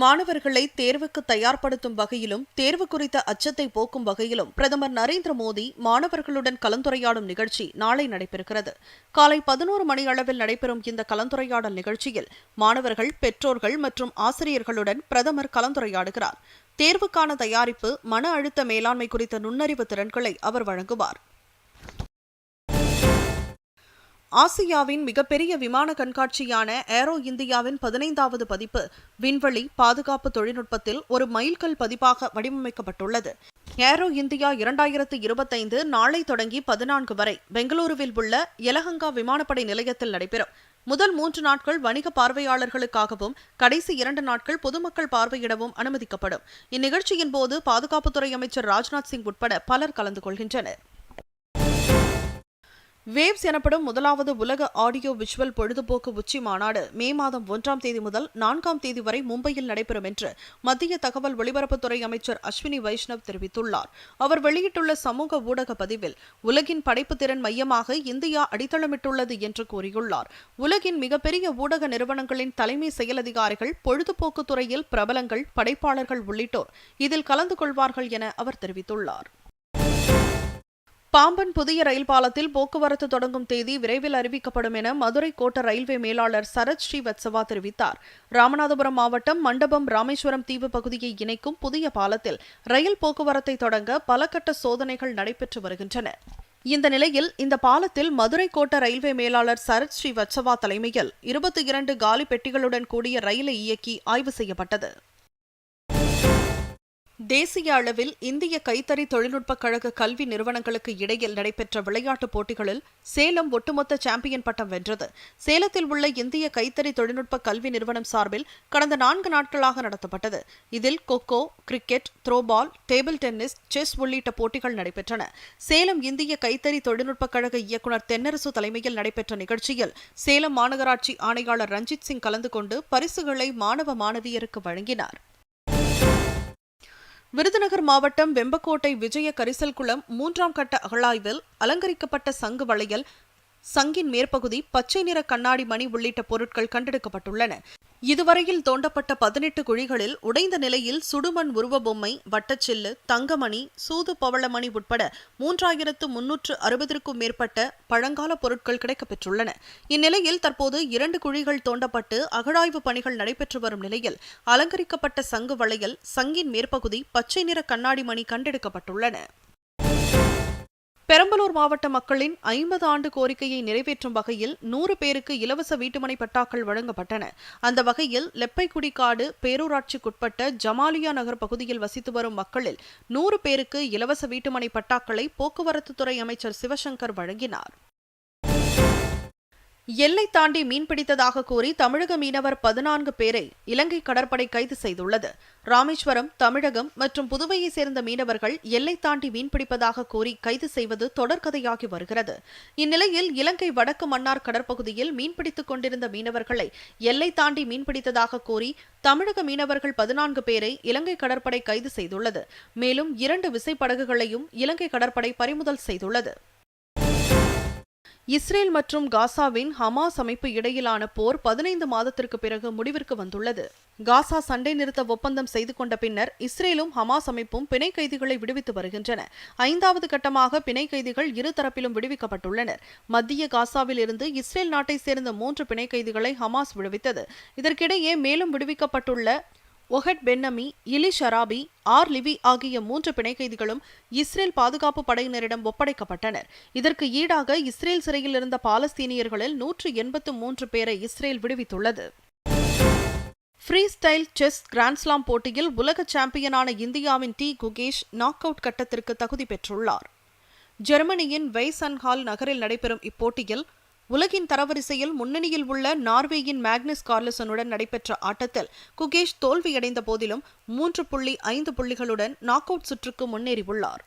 மாணவர்களை தேர்வுக்கு தயார்படுத்தும் வகையிலும் தேர்வு குறித்த அச்சத்தை போக்கும் வகையிலும் பிரதமர் நரேந்திர மோடி மாணவர்களுடன் கலந்துரையாடும் நிகழ்ச்சி நாளை நடைபெறுகிறது. காலை பதினோரு மணி அளவில் நடைபெறும் இந்த கலந்துரையாடல் நிகழ்ச்சியில் மாணவர்கள் பெற்றோர்கள் மற்றும் ஆசிரியர்களுடன் பிரதமர் கலந்துரையாடுகிறார். தேர்வுக்கான தயாரிப்பு மன அழுத்த மேலாண்மை குறித்த நுண்ணறிவு திறன்களை அவர் வழங்குவார். ஆசியாவின் மிகப்பெரிய விமான கண்காட்சியான ஏரோ இந்தியாவின் பதினைந்தாவது பதிப்பு விண்வெளி பாதுகாப்பு தொழில்நுட்பத்தில் ஒரு மைல்கல் பதிப்பாக வடிவமைக்கப்பட்டுள்ளது. ஏரோ இந்தியா இரண்டாயிரத்து இருபத்தைந்து நாளை தொடங்கி பதினான்கு வரை பெங்களூருவில் உள்ள எலஹங்கா விமானப்படை நிலையத்தில் நடைபெறும். முதல் மூன்று நாட்கள் வணிக பார்வையாளர்களுக்காகவும் கடைசி இரண்டு நாட்கள் பொதுமக்கள் பார்வையிடவும் அனுமதிக்கப்படும். இந்நிகழ்ச்சியின் போது பாதுகாப்புத்துறை அமைச்சர் ராஜ்நாத் சிங் உட்பட பலர் கலந்து கொள்கின்றனர். வேவ்ஸ் எனப்படும் முதலாவது உலக ஆடியோ விஷுவல் பொழுதுபோக்கு உச்சி மாநாடு மே மாதம் ஒன்றாம் தேதி முதல் நான்காம் தேதி வரை மும்பையில் நடைபெறும் என்று மத்திய தகவல் ஒலிபரப்புத்துறை அமைச்சர் அஸ்வினி வைஷ்ணவ் தெரிவித்துள்ளார். அவர் வெளியிட்டுள்ள சமூக ஊடக பதிவில் உலகின் படைப்பு திறன் மையமாக இந்தியா அடித்தளமிட்டுள்ளது என்று கூறியுள்ளார். உலகின் மிகப்பெரிய ஊடக நிறுவனங்களின் தலைமை செயலதிகாரிகள் பொழுதுபோக்கு துறையில் பிரபலங்கள் படைப்பாளர்கள் உள்ளிட்டோர் இதில் கலந்து கொள்வார்கள் என அவர் தெரிவித்துள்ளார். பாம்பன் புதிய ரயில் பாலத்தில் போக்குவரத்து தொடங்கும் தேதி விரைவில் அறிவிக்கப்படும் என மதுரை கோட்ட ரயில்வே மேலாளர் சரத் ஸ்ரீவத்சவா தெரிவித்தார். ராமநாதபுரம் மாவட்டம் மண்டபம் ராமேஸ்வரம் தீவு பகுதியை இணைக்கும் புதிய பாலத்தில் ரயில் போக்குவரத்தை தொடங்க பல கட்ட சோதனைகள் நடைபெற்று வருகின்றன. இந்த நிலையில் இந்த பாலத்தில் மதுரை கோட்ட ரயில்வே மேலாளர் சரத் ஸ்ரீவத்சவா தலைமையில் இருபத்தி இரண்டு காலி பெட்டிகளுடன் கூடிய ரயிலை இயக்கி ஆய்வு செய்யப்பட்டது. தேசிய அளவில் இந்திய கைத்தறி தொழில்நுட்பக் கழக கல்வி நிறுவனங்களுக்கு இடையில் நடைபெற்ற விளையாட்டுப் போட்டிகளில் சேலம் ஒட்டுமொத்த சாம்பியன் பட்டம் வென்றது. சேலத்தில் உள்ள இந்திய கைத்தறி தொழில்நுட்ப கல்வி நிறுவனம் சார்பில் கடந்த நான்கு நாட்களாக நடத்தப்பட்டது. இதில் kho kho cricket throwball table tennis chess உள்ளிட்ட போட்டிகள் நடைபெற்றன. சேலம் இந்திய கைத்தறி தொழில்நுட்பக் கழக இயக்குநர் தென்னரசு தலைமையில் நடைபெற்ற நிகழ்ச்சியில் சேலம் மாநகராட்சி ஆணையாளர் ரஞ்சித் சிங் கலந்து கொண்டு பரிசுகளை மாணவ மாணவியருக்கு வழங்கினார். விருதுநகர் மாவட்டம் வெம்பக்கோட்டை விஜய கரிசல்குளம் மூன்றாம் கட்ட அகழாய்வில் அலங்கரிக்கப்பட்ட சங்கு வளையல் சங்கின் மேற்பகுதி பச்சை நிற கண்ணாடி மணி உள்ளிட்ட பொருட்கள் கண்டெடுக்கப்பட்டுள்ளன. இதுவரையில் தோண்டப்பட்ட பதினெட்டு குழிகளில் உடைந்த நிலையில் சுடுமண் உருவ பொம்மை வட்டச்சில்லு தங்கமணி சூது பவளமணி உட்பட மூன்றாயிரத்து முன்னூற்று அறுபதற்கும் மேற்பட்ட பழங்கால பொருட்கள் கிடைக்கப்பெற்றுள்ளன. இந்நிலையில் தற்போது இரண்டு குழிகள் தோண்டப்பட்டு அகழாய்வு பணிகள் நடைபெற்று வரும் நிலையில் அலங்கரிக்கப்பட்ட சங்கு வளையல் சங்கின் மேற்பகுதி பச்சை நிற கண்ணாடி மணி கண்டெடுக்கப்பட்டுள்ளன. பெரம்பலூர் மாவட்ட மக்களின் ஐம்பது ஆண்டு கோரிக்கையை நிறைவேற்றும் வகையில் நூறு பேருக்கு இலவச வீட்டுமனை பட்டாக்கள் வழங்கப்பட்டன. அந்த வகையில் லெப்பைக்குடி காடு பேரூராட்சிக்குட்பட்ட ஜமாலியா நகர் பகுதியில் வசித்து வரும் மக்களில் நூறு பேருக்கு இலவச வீட்டுமனை பட்டாக்களை போக்குவரத்துத்துறை அமைச்சர் சிவசங்கர் வழங்கினார். எல்லை தாண்டி மீன்பிடித்ததாக கூறி தமிழக மீனவர் பதினான்கு பேரை இலங்கை கடற்படை கைது செய்துள்ளது. ராமேஸ்வரம் தமிழகம் மற்றும் புதுவையை சேர்ந்த மீனவர்கள் எல்லை தாண்டி மீன்பிடிப்பதாக கூறி கைது செய்வது தொடர்கதையாகி வருகிறது. இந்நிலையில் இலங்கை வடக்கு மன்னார் கடற்பகுதியில் மீன்பிடித்துக் கொண்டிருந்த மீனவர்களை எல்லை தாண்டி மீன்பிடித்ததாக கூறி தமிழக மீனவர்கள் பதினான்கு பேரை இலங்கை கடற்படை கைது செய்துள்ளது. மேலும் இரண்டு விசைப்படகுகளையும் இலங்கை கடற்படை பறிமுதல் செய்துள்ளது. இஸ்ரேல் மற்றும் காசாவின் ஹமாஸ் அமைப்பு இடையிலான போர் பதினைந்து மாதத்திற்கு பிறகு முடிவிற்கு வந்துள்ளது. காசா சண்டை நிறுத்த ஒப்பந்தம் செய்து கொண்ட பின்னர் இஸ்ரேலும் ஹமாஸ் அமைப்பும் பிணை கைதிகளை விடுவித்து வருகின்றன. ஐந்தாவது கட்டமாக பிணை கைதிகள் இருதரப்பிலும் விடுவிக்கப்பட்டுள்ளனர். மத்திய காசாவில் இருந்து இஸ்ரேல் நாட்டை சேர்ந்த மூன்று பிணை கைதிகளை ஹமாஸ் விடுவித்தது. இதற்கிடையே மேலும் விடுவிக்கப்பட்டுள்ள ஒஹட் பென்னமி இலி ஷராபி ஆர் லிவி ஆகிய மூன்று பிணை கைதிகளும் இஸ்ரேல் பாதுகாப்பு படையினரிடம் ஒப்படைக்கப்பட்டனர். இதற்கு ஈடாக இஸ்ரேல் சிறையில் இருந்த பாலஸ்தீனியர்களில் நூற்று எண்பத்து மூன்று பேரை Israel விடுவித்துள்ளது. Free style chess grand slam போட்டியில் உலக சாம்பியனான இந்தியாவின் டி. குகேஷ் நாக் அவுட் கட்டத்திற்கு தகுதி பெற்றுள்ளார். ஜெர்மனியின் வெய்சன்ஹால் நகரில் நடைபெறும் இப்போட்டியில் உலகின் தரவரிசையில் முன்னணியில் உள்ள நார்வேயின் மேக்னஸ் கார்லசனுடன் நடைபெற்ற ஆட்டத்தில் குகேஷ் தோல்வியடைந்த போதிலும் மூன்று புள்ளி ஐந்து புள்ளிகளுடன் நாக் அவுட் சுற்றுக்கு முன்னேறியுள்ளார்.